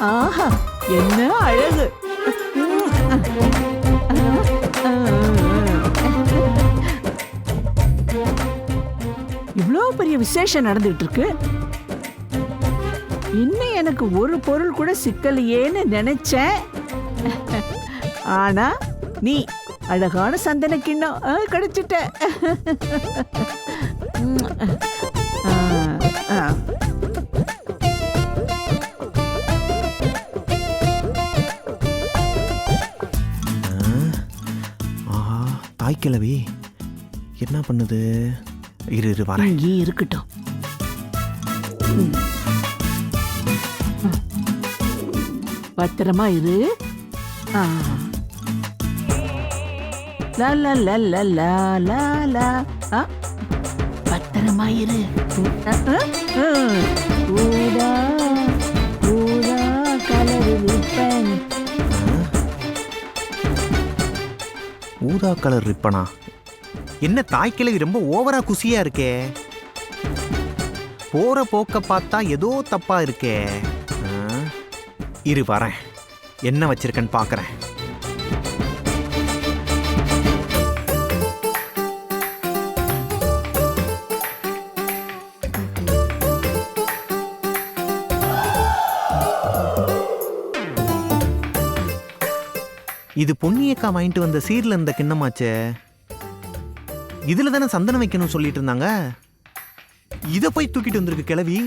ஆஹா என்ன அழகு. இவ்வளோ பெரிய விசேஷம் நடந்துட்டு இருக்கு இன்னும் எனக்கு ஒரு பொருள் கூட சிக்கலையேன்னு நினைச்சேன். ஆனா நீ அழகான சந்தன கிண்ணம் ஆ, கிடைச்சிட்ட. ஆ, கிளவி என்ன பண்ணுது? இரு இரு வரேன். இங்கேயே இருக்கட்டும். பத்திரமா இரு. ஆ. லா லா லா லா லா லா லா. ஆ. பத்திரமா இரு. ஊடா ஊடா கலரு ஆ. ஊதா கலர் ரிப்பனா? என்ன தாய்க்கிழவி ரொம்ப ஓவரா குசியா இருக்கே? போற போக்க பார்த்தா ஏதோ தப்பா இருக்கே. இரு வரேன். என்ன வச்சிருக்கேன்னு பார்க்குறேன் இது பொன்னியக்கா வாங்கிட்டு வந்த சீர்ல இருந்த கிண்ணமாச்சே. இதுல தானே சந்தனம் வைக்கணும் சொல்லிட்டு இருந்தாங்க? இதை போய் தூக்கிட்டு வந்திருக்கு கிழவி.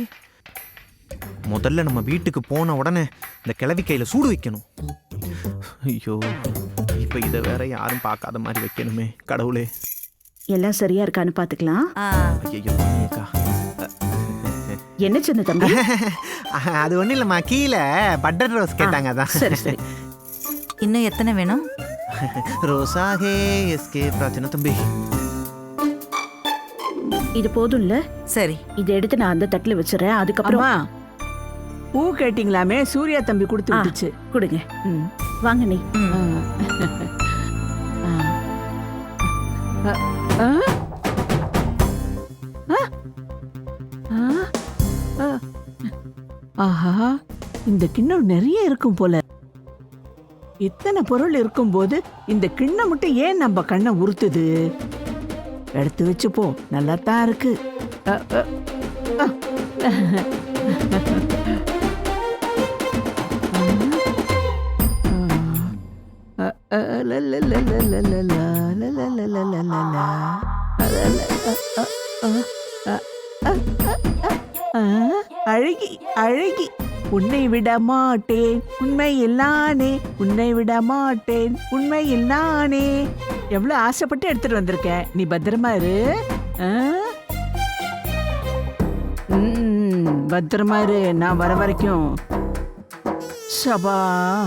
முதல்ல நம்ம வீட்டுக்கு போன உடனே இந்த கிழவி கையில சூடு வைக்கணும். ஐயோ இப்ப இதை வேற யாரும் பார்க்காத மாதிரி வைக்கணுமே கடவுளே. எல்லாம் சரியா இருக்கான்னு பாத்துக்கலாம். ஐயோ பொன்னியக்கா. என்ன சின்ன தம்பி? அது ஒண்ணும் இல்லம்மா கீழே பட்டர் ரோஸ் கேட்டாங்க அதான். சரி சரி. இன்னும் எத்தனை வேணும்? ரோசாகே எஸ்கே பிராச்சனை தம்பி. இது போதும்ல? சரி. இதை எடுத்து நான் அந்த தட்டுல வச்சிடறேன். அதுக்கப்புறம் பூ கேட்டிங்களாமே சூர்யா தம்பி கொடுத்து. விட்டுச்சு. கொடுங்க. ம். வாங்க நீ. ஆஹா இந்த கிண்ணம் நிறைய இருக்கும் போல. இத்தனை பொருள் இருக்கும்போது இந்த கிண்ணம் மட்டும் ஏன் நம்ம கண்ணை உறுத்துது எடுத்து வச்சு போ நல்லா தான் இருக்கு அழகி அழகி உன்னை விட மாட்டேன். உண்மையில் நானே. உன்னை விட மாட்டேன். உண்மையில் நானே. எவ்வளவு ஆசைப்பட்டு எடுத்துட்டு வந்திருக்கேன் நீ பத்திரமா இரு. ஆ? பத்திரமா இரு. நான் வர வரைக்கும். சபா.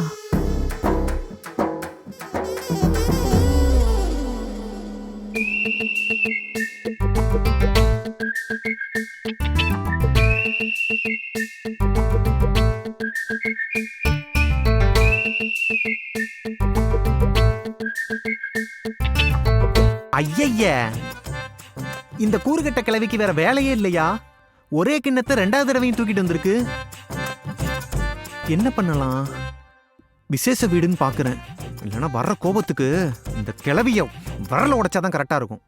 ஐயைய. இந்த கூறுகட்ட கிளவிக்கு வேற வேலையே இல்லையா? ஒரே கிண்ணத்தை ரெண்டாவது தடவையும் தூக்கிட்டு வந்திருக்கு. என்ன பண்ணலாம்? விசேஷ வீடுன்னு பாக்குறேன். இல்லைன்னா வர்ற கோபத்துக்கு இந்த கிளவிய வரல உடைச்சாதான் கரெக்டா இருக்கும்.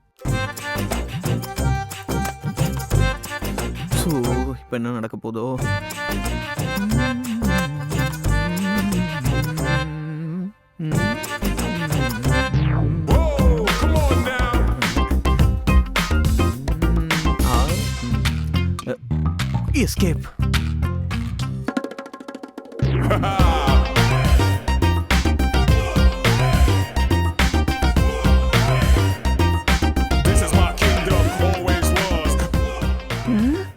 சோ இப்ப என்ன நடக்க போதோ? Escape This is my kingdom, always was.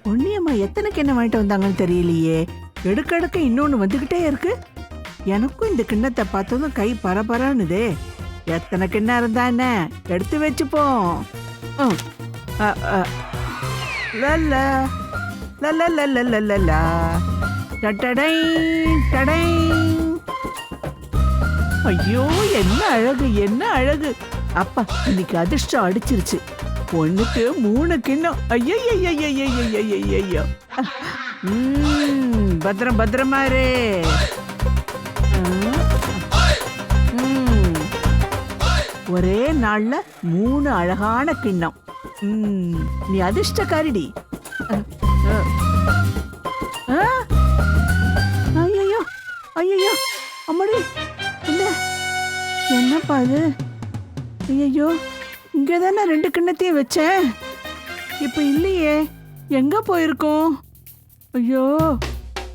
Ponniyamma எத்தனை கிண்ணம் வாங்கிட்டு வந்தாங்கன்னு தெரியலையே. எடுக்கடுக்க இன்னொன்னு வந்துகிட்டே இருக்கு. எனக்கும் இந்த கிண்ணத்தை பார்த்ததும் கை பரபரன்னுதே. எத்தனை கிண்ணம் இருந்தா என்ன? எடுத்து வச்சுப்போம். ம். லல்ல லல்ல லல்லா டடை டடை ஐயோ என்ன அழகு என்ன அழகு. அப்பா இன்னைக்கு அதிர்ஷ்டம் அடிச்சிருச்சு. பொண்ணுக்கு மூணு கிண்ணம். ஐயோ ஐயோ பத்திரம் பத்திரமா ரே ஒரே நாள்ல மூணு அழகான கிண்ணம். நீ அதிர்ஷ்டக்காரிடி. என்னப்பா இது ஐயோ இங்கே தானே ரெண்டு கிண்ணத்தையும் வச்சேன். இப்போ இல்லையே எங்க போயிருக்கோம்? ஐயோ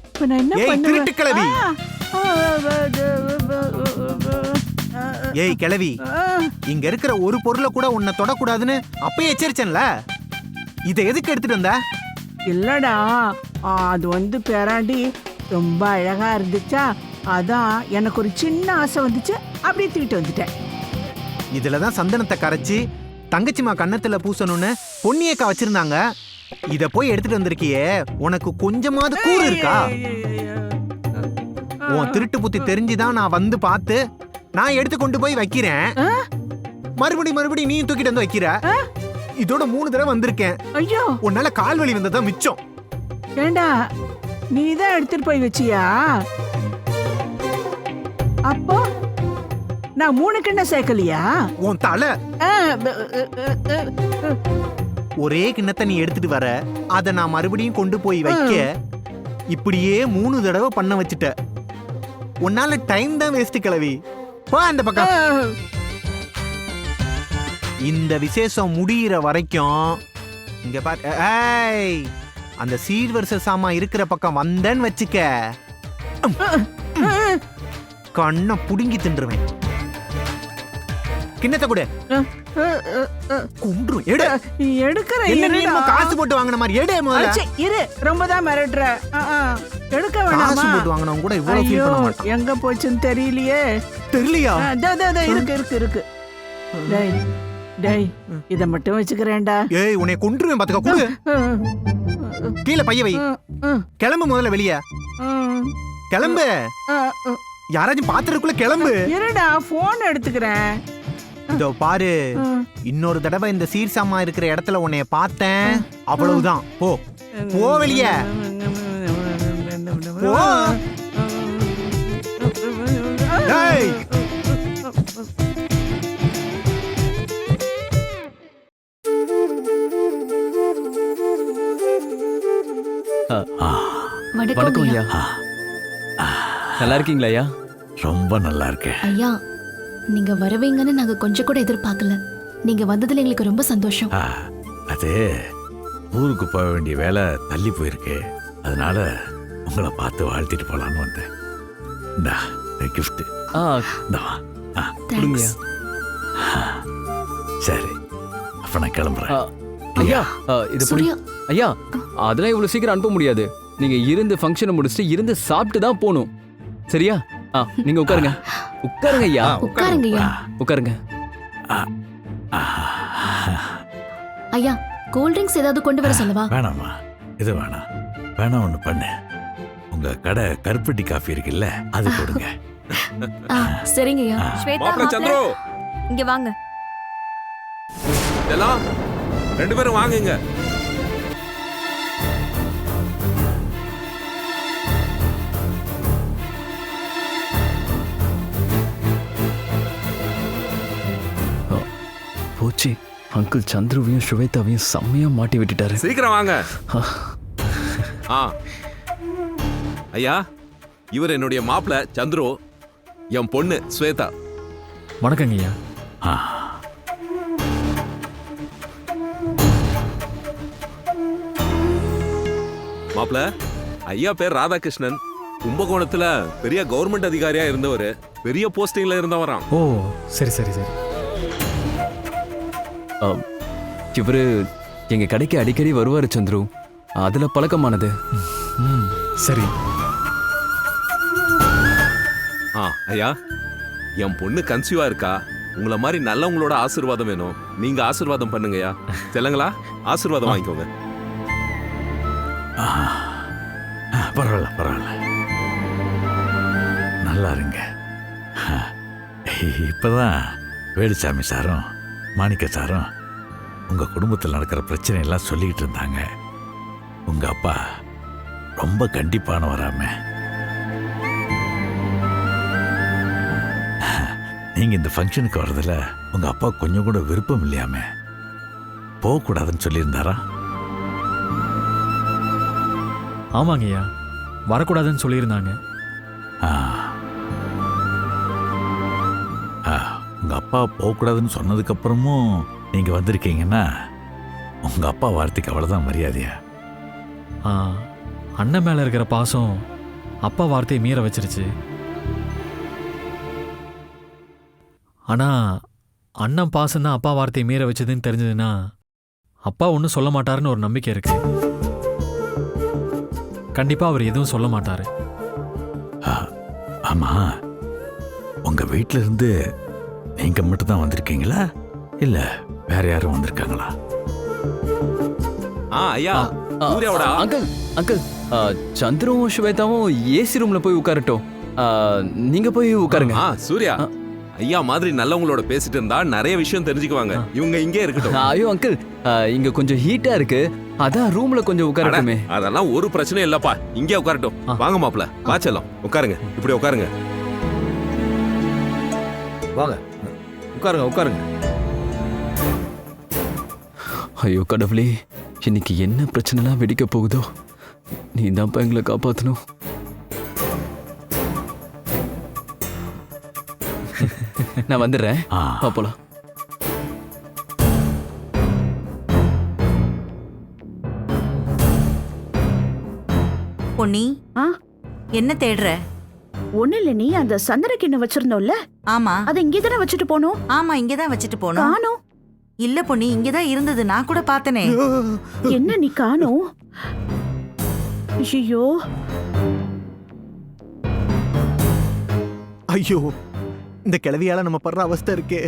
இப்போ நான் என்ன ஏய், பண்ணுவேன்? திருட்டு. ஆ, ஆ, ஆ, ஏய் கிளவி ஆ, இங்க இருக்கிற ஒரு பொருளை கூட உன்னை தொடக்கூடாதுன்னு அப்பயே எச்சரிச்சேன்ல. இதை எதுக்கு எடுத்துட்டு வந்த? இல்லடா ஆ, அது வந்து பேராண்டி ரொம்ப அழகா இருந்துச்சா? அதான் எனக்கு ஒரு சின்ன ஆசை வந்துச்சு அப்படியே தூக்கிட்டு வந்துட்டேன் இதுல தான் சந்தனத்தை கரைச்சி தங்கச்சிமா கன்னத்துல பூசணும்னு பொன்னியக்கா வச்சிருந்தாங்க இத போய் எடுத்துட்டு வந்திருக்கியே உனக்கு கொஞ்சமாவது கூறு இருக்கா உன் திருட்டு புத்தி தெரிஞ்சுதான் நான் வந்து பார்த்து நான் எடுத்து கொண்டு போய் வைக்கிறேன் ஆ? மறுபடி மறுபடி நீயும் தூக்கிட்டு வந்து வைக்கிற இதோட மூணு தடவை வந்திருக்கேன் ஐயோ உன்னால கால் வலி வந்ததா மிச்சம் ஏண்டா நீ தான் எடுத்துட்டு போய் வச்சியா அப்போ நான் மூணு கிண்ணம் சேர்க்கலையா? உன் தலை. ஒரே கிண்ணத்தை நீ எடுத்துட்டு வர. அதை நான் மறுபடியும் கொண்டு போய் வைக்க. இப்படியே மூணு தடவை பண்ண வச்சுட்ட. உன்னால டைம் தான் வேஸ்ட் கிளவி போ அந்த பக்கம். இந்த விசேஷம் முடியிற வரைக்கும் இங்க பார் ஏய் அந்த சீர்வரிசை சாமா இருக்கிற பக்கம் வந்தேன்னு வச்சுக்க. கண்ணை புடுங்கி தின்றுவேன். கிண்ணத்தை கொடு. குன்றும் எடு. என்னமோ காசு போட்டு வாங்கின மாதிரி? எடு முதல்ல. இரு. ரொம்ப தான் மிரட்டுற. எடுக்க காசு வேணாமா? போட்டு வாங்கினவங்க கூட இவ்வளவு ஃபீல் பண்ண மாட்டான். எங்க போச்சுன்னு தெரியலையே. தெரியலையா? தோ, தோ, இருக்கு இருக்கு இருக்கு. டேய் டேய் இத மட்டும் வச்சுக்கிறேன்டா. ஏய் உன்னை கொன்றுவேன் பாத்துக்க. கொடு. கீழே பைய வை. கிளம்பு முதல்ல வெளிய. கிளம்பு. யாராச்சும் பாத்துறதுக்குள்ள கிளம்பு. இருடா போன் எடுத்துக்கிறேன். இதோ பாரு. இன்னொரு தடவை இந்த சீர்சாமா இருக்கிற இடத்துல உன்னைய பார்த்தேன். அவ்வளவுதான். போ. போ வெளிய. போ. வணக்கம் ஐயா. நல்லா இருக்கீங்களா ஐயா? ரொம்ப நல்லா இருக்கேன். ஐயா நீங்க வருவீங்கன்னு நாங்க கொஞ்சம் கூட எதிர்பார்க்கல. நீங்க வந்ததுல எங்களுக்கு ரொம்ப சந்தோஷம். ஆ, அது ஊருக்கு போக வேண்டிய வேலை தள்ளி போயிருக்கு. அதனால உங்களை பார்த்து வாழ்த்திட்டு போலான்னு வந்தேன். இந்தா கிஃப்ட் ஆ இந்தா ஆ, கொடுங்க தேங்க்ஸ் சரி. அப்ப நான் ஆ, கிளம்புறேன் ஐயா. ஆ, இது புடி சூர்யா. ஐயா அதெல்லாம் இவ்வளவு சீக்கிரம் அனுப்ப முடியாது. நீங்க இருந்து ஃபங்க்ஷனை முடிச்சுட்டு இருந்து சாப்பிட்டு தான் போகணும். சரியா? ஆ நீங்க உட்காருங்க. உட்காருங்க. ஐயா உட்காருங்க. ஐயா உட்காருங்க ஐயா கூல் ட்ரிங்க்ஸ் ஏதாவது கொண்டு வர சொல்லவா? வேணாமா இது வேணாம். வேணாம் ஒன்று பண்ணு. உங்க கடை கருப்பட்டி காஃபி இருக்குல்ல அது கொடுங்க ஆ சரிங்க ஐயா மாப்பிள சந்துரு! இங்க வாங்க. எல்லாம் ரெண்டு பேரும் வாங்குங்க. அங்கிள் சந்துருவையும் ஸ்வேதாவையும் செம்மையா மாட்டி விட்டுட்டாரு. சீக்கிரம் வாங்க. ஆ. ஐயா இவர் என்னுடைய மாப்பிள சந்துரு என் பொண்ணு ஸ்வேதா. வணக்கங்க ஐயா. ஆ. மாப்பிள ஐயா பேர் ராதாகிருஷ்ணன். கும்பகோணத்துல பெரிய கவர்மெண்ட் அதிகாரியா இருந்தவர். பெரிய போஸ்டிங்ல இருந்தவராம். ஓ சரி சரி சரி. இவரு எங்க கடைக்கு அடிக்கடி வருவாரு சந்துரு. அதுல பழக்கமானது. ம் சரி. ஆ ஐயா என் பொண்ணு கன்சீவா இருக்கா? உங்கள மாதிரி நல்லவங்களோட ஆசீர்வாதம் வேணும். நீங்க ஆசீர்வாதம் பண்ணுங்கய்யா தெலுங்களா? ஆசீர்வாதம் வாங்கிக்கோங்க. பரவாயில்ல பரவாயில்ல. நல்லா இருங்க. இப்பதான் வேலுசாமி சாரும் மாணிக்க சாரும் உங்க குடும்பத்தில் நடக்கிற பிரச்சனை எல்லாம் சொல்லிக்கிட்டு இருந்தாங்க. உங்க அப்பா ரொம்ப கண்டிப்பான வராம நீங்கள் இந்த ஃபங்க்ஷனுக்கு வர்றதில் உங்கள் அப்பா கொஞ்சம் கூட விருப்பம் இல்லையாமே போகக்கூடாதுன்னு சொல்லியிருந்தாரா? ஆமாங்கய்யா வரக்கூடாதுன்னு சொல்லியிருந்தாங்க. ஆ. அப்பா போகக்கூடாதுன்னு சொன்னதுக்கப்புறமும் நீங்கள் வந்திருக்கீங்கன்னா உங்கள் அப்பா வார்த்தைக்கு அவ்வளோதான் மரியாதையா? ஆ, அண்ணன் மேலே இருக்கிற பாசம் அப்பா வார்த்தையை மீற வச்சிருச்சு. ஆனால் அண்ணன் பாசம் தான் அப்பா வார்த்தையை மீற வச்சதுன்னு தெரிஞ்சதுன்னா அப்பா ஒன்றும் சொல்ல மாட்டாருன்னு ஒரு நம்பிக்கை இருக்கு. கண்டிப்பாக அவர் எதுவும் சொல்ல மாட்டாரு. ஆ, ஆமா. உங்கள் வீட்டில் நீங்கள் மட்டும்தான் வந்திருக்கீங்களா? இல்லை வேற யாரும் வந்திருக்காங்களா? ஆ ஐயா சூர்யாவோட. அங்கிள் அங்கிள் ஆ, சந்துரும் ஸ்வேதாவும் ஏசி ரூம்ல போய் உட்காரட்டும். நீங்க போய் உட்காருங்க. ஆ சூர்யா. ஐயா மாதிரி நல்லவங்களோட பேசிட்டு இருந்தா நிறைய விஷயம் தெரிஞ்சுக்குவாங்க. இவங்க இங்கே இருக்கட்டும். ஐயோ அங்கிள் இங்க கொஞ்சம் ஹீட்டா இருக்கு. அதான் ரூம்ல கொஞ்சம் உட்காரட்டுமே. அதெல்லாம் ஒரு பிரச்சனையும் இல்லப்பா. இங்கே உட்காரட்டும். வாங்க மாப்ள வா செல்லம். உட்காருங்க. இப்படி உட்காருங்க. வாங்க. உட்காருங்க உட்காருங்க. ஐயோ கடவுளே இன்னைக்கு என்ன பிரச்சனைலாம் வெடிக்க போகுதோ? நீ தான்ப்பா எங்களை காப்பாத்தணும். நான் வந்துடுறேன். போலாம். பொன்னி ஆ? என்ன தேடுற? ஒண்ணு இல்ல நீ அந்த சந்தன கிண்ணம் வச்சிருந்தோம்ல? ஆமா. அதை இங்கே தானே வச்சுட்டு போனோம்? ஆமா இங்கதான் வச்சுட்டு போனோம். காணோம். இல்ல பொன்னி இங்கதான் இருந்தது. நான் கூட பார்த்தனே. என்ன நீ காணோம்? ஐயோ ஐயோ இந்த கிளவியால நம்ம படுற அவஸ்தை இருக்கே.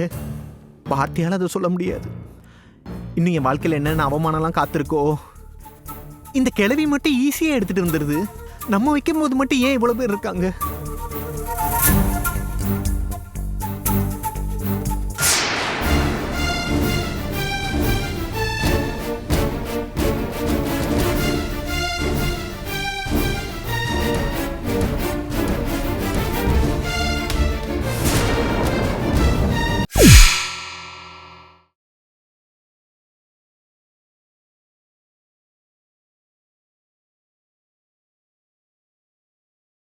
வார்த்தையால அதை சொல்ல முடியாது. இன்னும் என் வாழ்க்கையில் என்னென்ன அவமானம்லாம் காத்திருக்கோ. இந்த கிளவி மட்டும் ஈஸியாக எடுத்துட்டு வந்துடுது நம்ம வைக்கும் போது மட்டும் ஏன் இவ்வளோ பேர் இருக்காங்க?